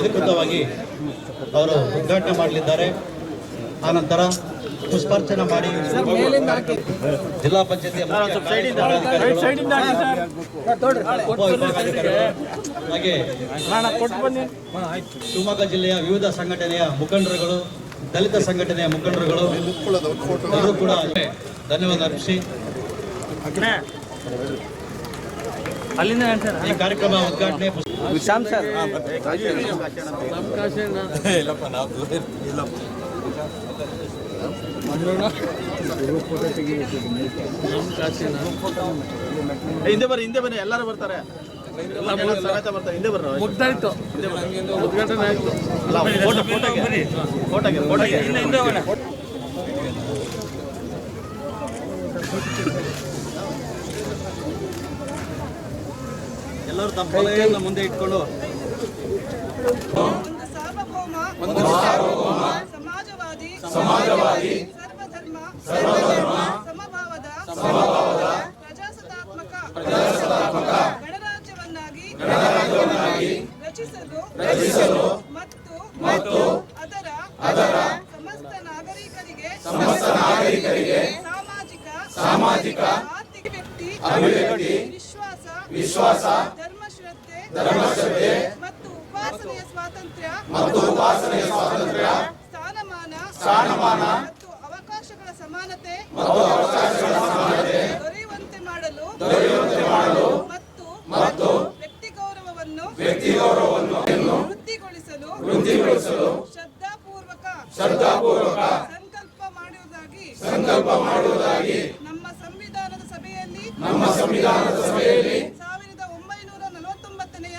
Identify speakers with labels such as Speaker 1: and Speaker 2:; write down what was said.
Speaker 1: ಅಧಿಕೃತವಾಗಿ ಅವರು ಉದ್ಘಾಟನೆ ಮಾಡಲಿದ್ದಾರೆ. ಆನಂತರ ಪುಷ್ಪಾರ್ಚನೆ ಮಾಡಿ ಜಿಲ್ಲಾ ಪಂಚಾಯತಿ ಹಾಗೆ ಶಿವಮೊಗ್ಗ ಜಿಲ್ಲೆಯ ವಿವಿಧ ಸಂಘಟನೆಯ ಮುಖಂಡರುಗಳು ದಲಿತ ಸಂಘಟನೆಯ ಮುಖಂಡರುಗಳು ಕೂಡ ಧನ್ಯವಾದ ಅರ್ಪಿಸಿ.
Speaker 2: ಅಲ್ಲಿಂದ
Speaker 1: ಈ ಕಾರ್ಯಕ್ರಮ ಉದ್ಘಾಟನೆ ವಿಶ್ರಾಮ್ ಸರ್.
Speaker 2: ಇಲ್ಲಪ್ಪ ಶ್ಯಾಮ್ ಇಲ್ಲಪ್ಪ
Speaker 3: ಹಿಂದೆ ಬರ್ರಿ ಹಿಂದೆ ಬನ್ನಿ ಎಲ್ಲರೂ ಬರ್ತಾರೆ.
Speaker 2: ಮುಗ್ದಾಯ್ತು. ಉದ್ಘಾಟನೆ ಆಯ್ತು.
Speaker 3: ಅಲ್ಲ ಫೋಟೋ ಫೋಟೋಗೆ ಫೋಟೋಗೆ ಫೋಟೋಗೆ
Speaker 2: ಹಿಂದೆ ಹಿಂದೆ ಹೋಗೋಣ
Speaker 1: ಎಲ್ಲರೂ ತಮ್ಮ ಪದವಿಯನ್ನು ಮುಂದೆ ಇಟ್ಕೊಂಡು.
Speaker 4: ಒಂದು ಸಾರ್ವಭೌಮ ಸಾರ್ವಭೌಮ ಸಮಾಜವಾದಿ ಸಮಾಜವಾದಿ ಸರ್ವಧರ್ಮ ಸರ್ವಧರ್ಮ ಸಮಭಾವದ ಸಮಭಾವದ ಪ್ರಜಾಸತ್ತಾತ್ಮಕ ಪ್ರಜಾಸತ್ತಾತ್ಮಕ ಗಣರಾಜ್ಯವನ್ನಾಗಿ ಗಣರಾಜ್ಯವನ್ನಾಗಿ ರಚಿಸಲು ರಚಿಸಲು ಮತ್ತು ಮತ್ತು ಅದರ ಅದರ ಸಮಸ್ತ ನಾಗರಿಕರಿಗೆ ಸಮಸ್ತ ನಾಗರಿಕರಿಗೆ ಸಾಮಾಜಿಕ ಸಾಮಾಜಿಕ ಅಭಿವ್ಯಕ್ತಿ ವಿಶ್ವಾಸ ವಿಶ್ವಾಸ ಧರ್ಮಶ್ರದ್ಧೆ ಧರ್ಮಶ್ರದ್ಧೆ ಮತ್ತು ಉಪಾಸನೆಯ ಸ್ವಾತಂತ್ರ್ಯ ಮತ್ತು ಉಪಾಸನೆಯ ಸ್ವಾತಂತ್ರ್ಯ ಸ್ಥಾನಮಾನ ಸ್ಥಾನಮಾನ ಮತ್ತು ಅವಕಾಶಗಳ ಸಮಾನತೆ ಮತ್ತು ಅವಕಾಶಗಳ ಸಮಾನತೆ ದೊರೆಯುವಂತೆ ಮಾಡಲು ದೊರೆಯುವಂತೆ ಮಾಡಲು ಮತ್ತು ಮತ್ತು ವ್ಯಕ್ತಿ ಗೌರವವನ್ನು ವ್ಯಕ್ತಿ ಗೌರವವನ್ನು ವೃದ್ಧಿಗೊಳಿಸಲು ವೃದ್ಧಿಗೊಳಿಸಲು ಶ್ರದ್ಧಾಪೂರ್ವಕ ಶ್ರದ್ಧಾಪೂರ್ವಕ ಸಂಕಲ್ಪ ಮಾಡುವುದಾಗಿ ಸಂಕಲ್ಪ ಮಾಡುವುದಾಗಿ ಸಂವಿಧಾನದ ಸಭೆಯಲ್ಲಿ ಸಾವಿರದ ಒಂಬೈನೂರ ನಲವತ್ತೊಂಬತ್ತನೆಯ